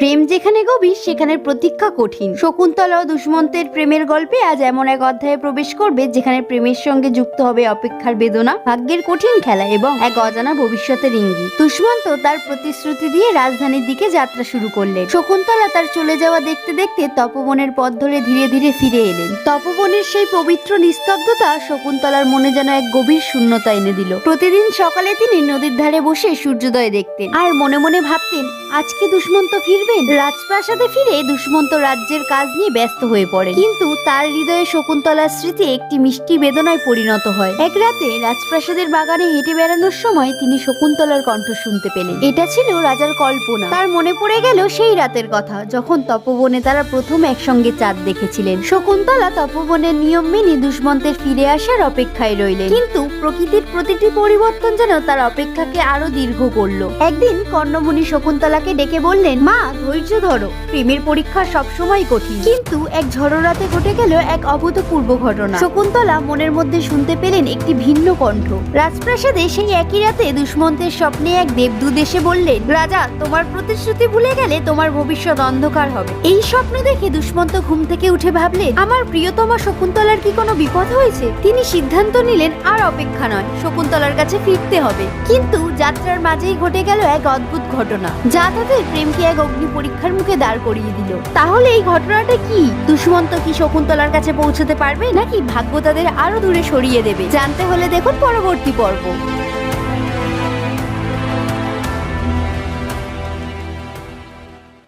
প্রেম যেখানে গভীর সেখানে প্রতীক্ষা কঠিন। শকুন্তলা ও দুষ্মন্তের প্রেমের গল্পে আজ এমন এক অধ্যায়ে প্রবেশ করবে, যেখানে প্রেমের সঙ্গে যুক্ত হবে অপেক্ষার বেদনা, ভাগ্যের কঠিন খেলা এবং এক অজানা ভবিষ্যতের ইঙ্গিত। দুষ্মন্ত তার প্রতিশ্রুতি দিয়ে রাজধানীর দিকে যাত্রা শুরু করলেন। শকুন্তলা তার চলে যাওয়া দেখতে দেখতে তপবনের পথ ধরে ধীরে ধীরে ফিরে এলেন। তপবনের সেই পবিত্র নিস্তব্ধতা শকুন্তলার মনে যেন এক গভীর শূন্যতা এনে দিল। প্রতিদিন সকালে তিনি নদীর ধারে বসে সূর্যোদয় দেখতেন। আর মনে মনে ভাবতেন, আজকে দুষ্মন্ত ফিরবেন রাজপ্রাসাদে ফিরে দুষ্মন্ত রাজ্যের কাজ নিয়ে ব্যস্ত হয়ে পড়ে কিন্তু তার হৃদয়ে শকুন্তলার স্মৃতি একটি মিষ্টি বেদনায় পরিণত হয়। এক রাতে রাজপ্রাসাদের বাগানে হেঁটে বেড়ানোর সময় তিনি শকুন্তলার কণ্ঠ শুনতে পেলেন। এটা ছিল রাজার কল্পনা। তার মনে পড়ে গেল সেই রাতের কথা, যখন তপবনে তারা প্রথম একসঙ্গে চাঁদ দেখেছিলেন। শকুন্তলা তপবনের নিয়ম মেনে দুষ্মন্তের ফিরে আসার অপেক্ষায় রইলেন। কিন্তু প্রকৃতির প্রতিটি পরিবর্তন যেন তার অপেক্ষাকে আরও দীর্ঘ করল। একদিন কর্ণমণি শকুন্তলাকে ডেকে বললেন, মা ধৈর্য ধরো। প্রেমের পরীক্ষা সবসময় কঠিন। কিন্তু এক ঝড়ো রাতে ঘটে গেল এক অভূতপূর্ব ঘটনা। শকুন্তলা মনের মধ্যে শুনতে পেলেন একটি ভিন্ন কণ্ঠ। রাজপ্রাসাদে সেই একই রাতে দুষ্মন্তের স্বপ্নে এক দেবদূত এসে বললেন, রাজা, তোমার প্রতিশ্রুতি ভুলে গেলে তোমার ভবিষ্যৎ অন্ধকার হবে। এই স্বপ্ন দেখে দুষ্মন্ত ঘুম থেকে উঠে ভাবলেন, আমার প্রিয়তমা শকুন্তলার কি কোনো বিপদ হয়েছে? তিনি সিদ্ধান্ত নিলেন, আর অপেক্ষা নয়, শকুন্তলার কাছে ফিরতে হবে। কিন্তু যাত্রার মাঝেই ঘটে গেল এক অদ্ভুত ঘটনা। যা তাদের প্রেমকে এক অগ্নি পরীক্ষার মুখে দাঁড় করিয়ে দিল। তাহলে এই ঘটনাটা কি? দুষ্মন্ত কি শকুন্তলার কাছে পৌঁছতে পারবে নাকি ভাগ্য তাদের আরও দূরে সরিয়ে দেবে? জানতে হলে দেখুন পরবর্তী পর্ব।